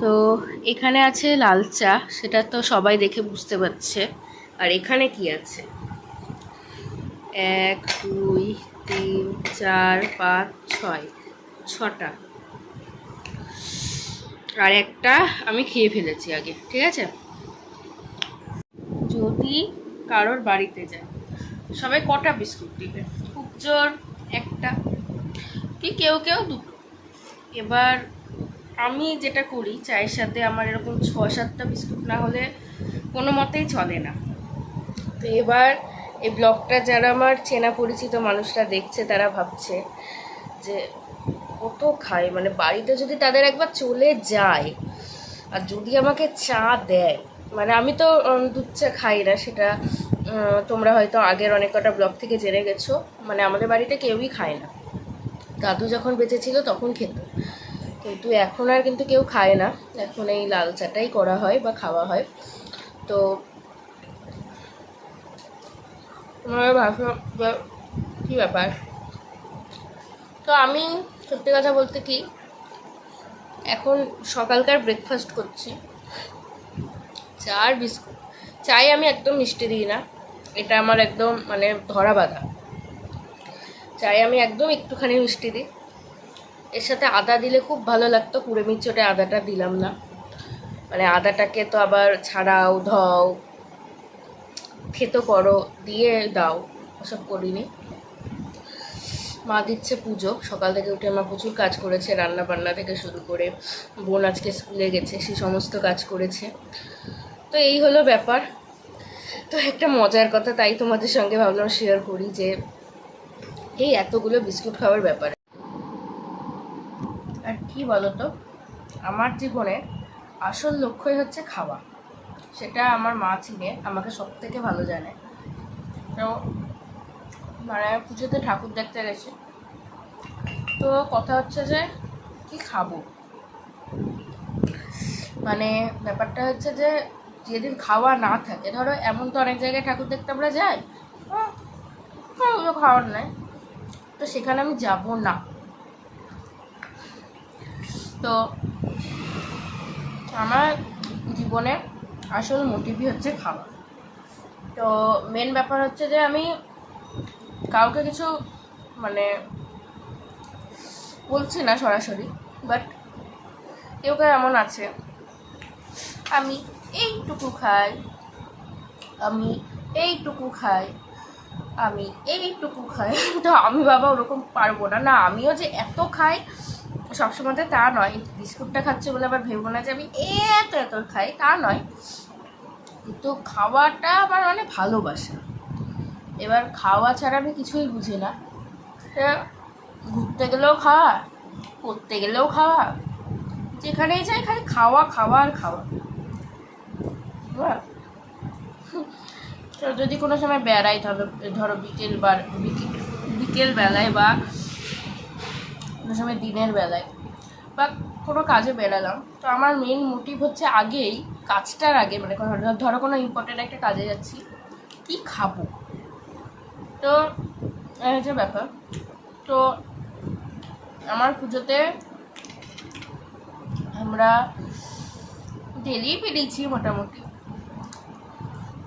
তো এখানে আছে লাল চা, সেটা তো সবাই দেখে বুঝতে পারছে। আর এখানে কি আছে? এক, দুই, তিন, চার, পাঁচ, ছয়, ছটা। আর একটা আমি খেয়ে ফেলেছি আগে, ঠিক আছে? যদি কারোর বাড়িতে যায়, সবাই কটা বিস্কুট দিবে? খুব জোর, একটা। কি, কেউ কেউ, দুটো। এবার আমি যেটা করি, চায়ের সাথে আমার এরকম ছ সাতটা বিস্কুট না হলে কোনো মতেই চলে না। তো এবার এই ব্লগটা যারা আমার চেনা পরিচিত মানুষরা দেখছে, তারা ভাবছে যে কত খায়। মানে বাড়িতে যদি তাদের একবার চলে যায় আর যদি আমাকে চা দেয় মানে আমি তো দুধ চা খাই না, সেটা তোমরা হয়তো আগের অনেক কটা ব্লগ থেকে জেনে গেছো। মানে আমাদের বাড়িতে কেউই খায় না। দাদু যখন বেঁচে ছিল তখন খেত। কিন্তু এখন আর কিন্তু কেউ খায় না। এখন এই লাল চাটাই করা হয় বা খাওয়া হয়। তো কী ব্যাপার? তো আমি সত্যি কথা বলতে কি, এখন সকালকার ব্রেকফাস্ট করছি। চা আর বিস্কুট। চাই আমি একদম মিষ্টি দিই না। এটা আমার একদম মানে ধরা বাঁধা। চাই আমি একদম একটুখানি মিষ্টি দিই। এর সাথে আদা দিলে খুব ভালো লাগতো, কুড়ে মিচোটে আদাটা দিলাম না। মানে আদাটাকে তো আবার ছাড়াও, ধও, থেতো করো, দিয়ে দাও, ওসব করিনি। মা দিচ্ছে পুজো, সকাল থেকে উঠে মা প্রচুর কাজ করেছে রান্না বান্না থেকে শুরু করে, বোন আজকে স্কুলে গেছে, সে সমস্ত কাজ করেছে। তো এই হলো ব্যাপার। তো একটা মজার কথা তাই তোমাদের সঙ্গে ভাবলাম শেয়ার করি যে, এই এতগুলো বিস্কুট খাওয়ার ব্যাপারে। আর কি বলতো? আমার জীবনে আসল লক্ষ্যই হচ্ছে খাওয়া। সেটা আমার মা চিনে আমাকে সব থেকে ভালো জানে। তো মানে পুজোতে ঠাকুর দেখতে গেছি। তো কথা হচ্ছে যে কি খাব? মানে ব্যাপারটা হচ্ছে যে যেদিন খাওয়া না থাকে ধরো এমন তো অনেক জায়গায় ঠাকুর দেখতে আমরা যাই হ্যাঁ, ওগুলো খাওয়ার নাই। তো সেখানে আমি যাব না। তো আমার জীবনে আসল মোটিভই হচ্ছে খাওয়া। তো মেন ব্যাপার হচ্ছে যে আমি কাউকে কিছু মানে বলছি না সরাসরি বাট কেউ কেউ এমন আছে। আমি এইটুকু খাই, আমি এইটুকু খাই, আমি এইটুকু খাই। তো আমি বাবা ওরকম পারব না। না, আমিও যে এত খাই সবসময় তো তা নয়। বিস্কুটটা খাচ্ছে বলে আবার ভেবো না যে আমি এত এত খাই। তা নয়। কিন্তু খাওয়াটা আমার মানে ভালোবাসা। এবার খাওয়া ছাড়া আমি কিছুই বুঝি না। ঘুরতে গেলেও খাওয়া, পড়তে গেলেও খাওয়া, যেখানেই যাই খালি খাওয়া খাওয়া আর খাওয়া? যদি কোনো সময় বেড়াই ধরো ধরো বিকেল বা বিকেল বিকেল বেলায় বা কোনো সময় দিনের বেলায়, বা কোনো কাজে বেরালাম। তো আমার মেন মোটিভ হচ্ছে আগেই, কাজটার আগে মানে ধরো কোনো ইম্পর্টেন্ট একটা কাজে যাচ্ছি, কি খাব? তো, এই হচ্ছে ব্যাপার। তো আমার পুজোতে আমরা ডেলি পেরিয়েছি মোটামুটি।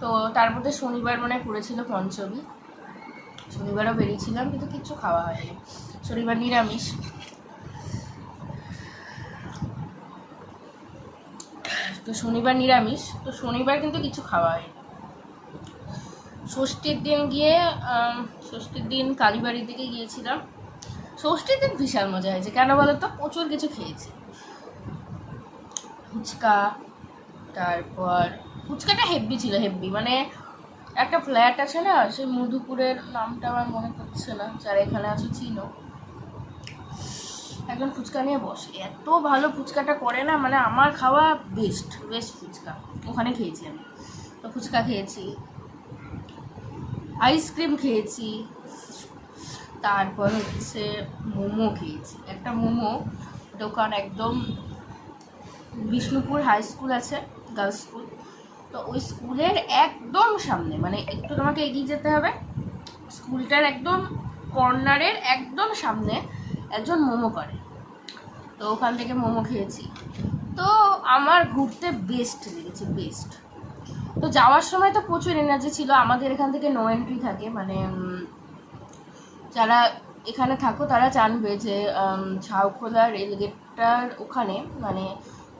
তো তার মধ্যে শনিবার মনে পড়েছিল পঞ্চমী। শনিবারও বেরিয়েছিলাম, কিন্তু কিচ্ছু খাওয়া হয়নি। শনিবার নিরামিষ। তো শনিবার নিরামিষ, তো শনিবার কিন্তু কিছু খাওয়া হয়নি। ষষ্ঠীর দিন গিয়ে ষষ্ঠীর দিন কালীবাড়ির দিকে গিয়েছিলাম। ষষ্ঠীর দিন বিশাল মজা হয়েছে। কেন বলো তো প্রচুর কিছু খেয়েছি। ফুচকা, তারপর ফুচকাটা হেভি ছিল হেভি মানে একটা ফ্ল্যাট আছে না, সেই মধুপুরের নামটা আমার মনে পড়ছে না, যারা এখানে আছে চিনো। একজন ফুচকা নিয়ে বসে। এত ভালো ফুচকাটা করে না মানে আমার খাওয়া বেস্ট বেস্ট ফুচকা। ওখানে খেয়েছি আমি। তো ফুচকা খেয়েছি আইসক্রিম খেয়েছি, তারপর হচ্ছে মোমো খেয়েছি। একটা মোমো দোকান একদম বিষ্ণুপুর হাই স্কুল আছে গার্লস স্কুল তো ওই স্কুলের একদম সামনে মানে একটু তোমাকে এগিয়ে যেতে হবে। স্কুলটার একদম কর্নারের একদম সামনে একজন মোমো করে। তো ওখান থেকে মোমো খেয়েছি। তো আমার ঘুরতে বেস্ট লেগেছে বেস্ট তো যাওয়ার সময় তো প্রচুর এনার্জি ছিল। আমাদের এখান থেকে নো এন্ট্রি থাকে। মানে যারা এখানে থাকো তারা জানবে যে ঝাউখোলা রেলগেটটার ওখানে মানে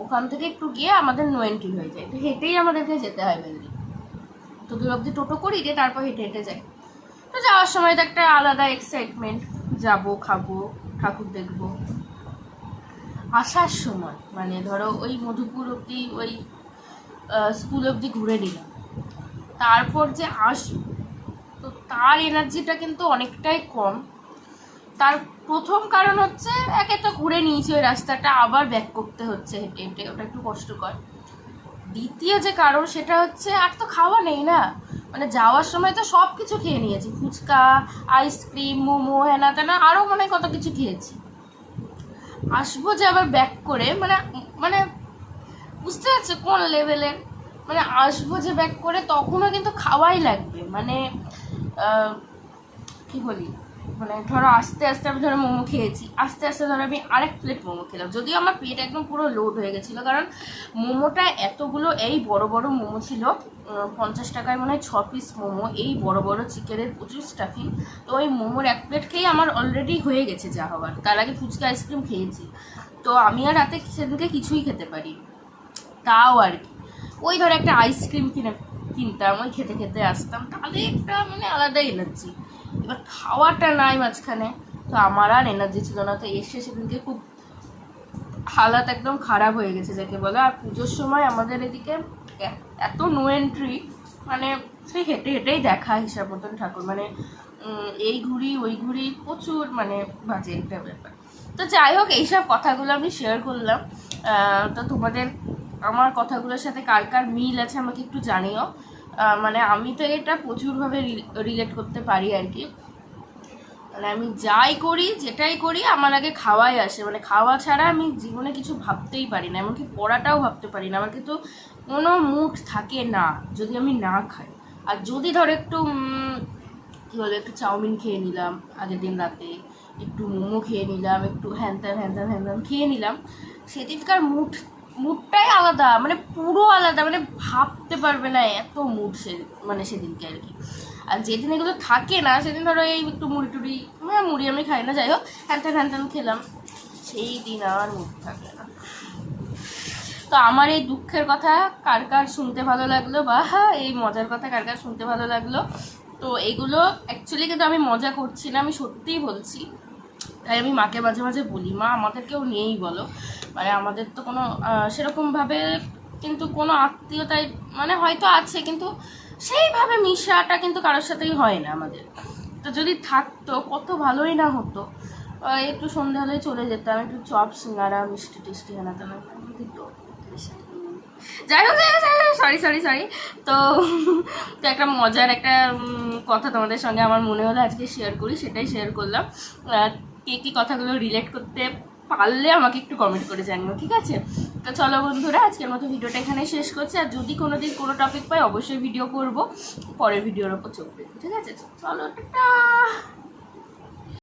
ওখান থেকে একটু গিয়ে আমাদের নো এন্ট্রি হয়ে যায়। তো হেঁটেই আমাদেরকে যেতে হয় মেনলি তো দূর অব্দি টোটো করি দিয়ে তারপর হেঁটে হেঁটে যাই। তো যাওয়ার সময় তো একটা আলাদা এক্সাইটমেন্ট যাব, খাব। ঠাকুর দেখব। আসার সময় মানে ধরো ওই মধুপুর অব্দি ওই স্কুল অবধি ঘুরে নিলাম। তারপর যে আসব, তো তার এনার্জিটা কিন্তু অনেকটাই কম। তার প্রথম কারণ হচ্ছে, একে তো ঘুরে নিয়েছি, ওই রাস্তাটা আবার ব্যাক করতে হচ্ছে হেঁটে হেঁটে, ওটা একটু কষ্টকর। দ্বিতীয় যে কারণ, সেটা হচ্ছে, আর তো খাওয়া নেই না। মানে যাওয়ার সময় তো সব কিছু খেয়ে নিয়েছি। ফুচকা, আইসক্রিম, মোমো হেনা তেনা আরও মনে কত কিছু খেয়েছি। আসব যে আবার ব্যাক করে মানে মানে বুঝতে পারছ কোন লেভেলের মানে আসব যে ব্যাক করে, তখনও কিন্তু খাওয়াই লাগবে। মানে কি বলি? মানে ধরো আস্তে আস্তে আমি ধরো মোমো খেয়েছি, আস্তে আস্তে ধরো আমি আরেক প্লেট মোমো খেলাম। যদিও আমার পেট একদম পুরো লোড হয়ে গেছিল, কারণ মোমোটা এতগুলো, এই বড় বড় মোমো ছিল পঞ্চাশ টাকায় মনে হয় ছ পিস মোমো, এই বড় বড় চিকেনের প্রচুর স্টাফিং তো ওই মোমোর এক প্লেট খেয়েই আমার অলরেডি হয়ে গেছে যা হওয়ার। তার আগে ফুচকা আইসক্রিম খেয়েছি। তো আমি আর রাতে সেদিনকে কিছুই খেতে পারি তাও আর কি। ওই ধরো একটা আইসক্রিম কিনে, কিনতাম, ওই খেতে খেতে আসতাম। তাহলে একটা মানে আলাদা এনার্জি এবার খাওয়াটা নাই মাঝখানে। তো আমার আর এনার্জি ছিল না, তো এসে সেদিনকে খুব হালাত একদম খারাপ হয়ে গেছে, যাকে বলে। আর পুজোর সময় আমাদের এদিকে এত নো এন্ট্রি মানে সেই হেঁটে হেঁটেই দেখা হিসাব মতন ঠাকুর। মানে এই ঘুরি ওই ঘুরি প্রচুর মানে বাজে একটা ব্যাপার। তো যাই হোক, এইসব কথাগুলো আমি শেয়ার করলাম। তো তোমাদের, আমার কথাগুলোর সাথে কার কার মিল আছে আমাকে একটু জানিও। মানে আমি তো এটা প্রচুরভাবে রিলেট করতে পারি আর কি। মানে আমি যাই করি, যেটাই করি, আমার আগে খাওয়াই আসে। মানে খাওয়া ছাড়া আমি জীবনে কিছু ভাবতেই পারি না, এমনকি পড়াটাও ভাবতে পারি না। আমার কিন্তু কোনো মুড থাকে না, যদি আমি না খাই। আর যদি ধর একটু কী বলে, একটু চাউমিন খেয়ে নিলাম, আগের দিন রাতে, একটু মোমো খেয়ে নিলাম, একটু হ্যানত্যান হ্যানত্যান হ্যানত্যান খেয়ে নিলাম, সেদিনকার মুড মুডটাই আলাদা মানে পুরো আলাদা মানে ভাবতে পারবে না এত মুড সে মানে সেদিনকে আর কি। আর যেদিন এগুলো থাকে না, সেদিন ধরো এই একটু মুড়ি টুড়ি হ্যাঁ মুড়ি আমি খাই না, যাই হোক হ্যানত্যান হ্যানত্যান খেলাম, সেই দিন আর মুড থাকে না। তো আমার এই দুঃখের কথা কার কার শুনতে ভালো লাগল? বা এই মজার কথা কার কার শুনতে ভালো লাগল? তো এগুলো অ্যাকচুয়ালি কিন্তু আমি মজা করছি না, আমি সত্যিই বলছি। তাই আমি মাকে মাঝে মাঝে বলি, মা, আমাদেরকেও নিয়েই বলো। মানে আমাদের তো কোনো সেরকমভাবে কিন্তু কোনো আত্মীয়তায় মানে হয়তো আছে, কিন্তু সেইভাবে মিশাটা কিন্তু কারোর সাথেই হয় না আমাদের। তো যদি থাকতো, কত ভালোই না হতো। একটু সন্ধ্যা হলেই চলে যেতাম, একটু চপ, সিঙ্গারা, মিষ্টি টিষ্টি আনাতাম দিত যাই হোক সরি সরি সরি তো তো একটা মজার একটা কথা তোমাদের সঙ্গে আমার মনে হলো, আজকে শেয়ার করি, সেটাই শেয়ার করলাম। কে কী কথাগুলো রিলেট করতে পারলে আমাকে একটু কমেন্ট করে জানিও, ঠিক আছে? তো চলো বন্ধুরা, আজকের মতো ভিডিওটা এখানে শেষ করছি। আর যদি কোনো দিন কোনো টপিক পাই, অবশ্যই ভিডিও করব। পরের ভিডিওর ওপর চোখ ঠিক আছে? চলো, টাটা!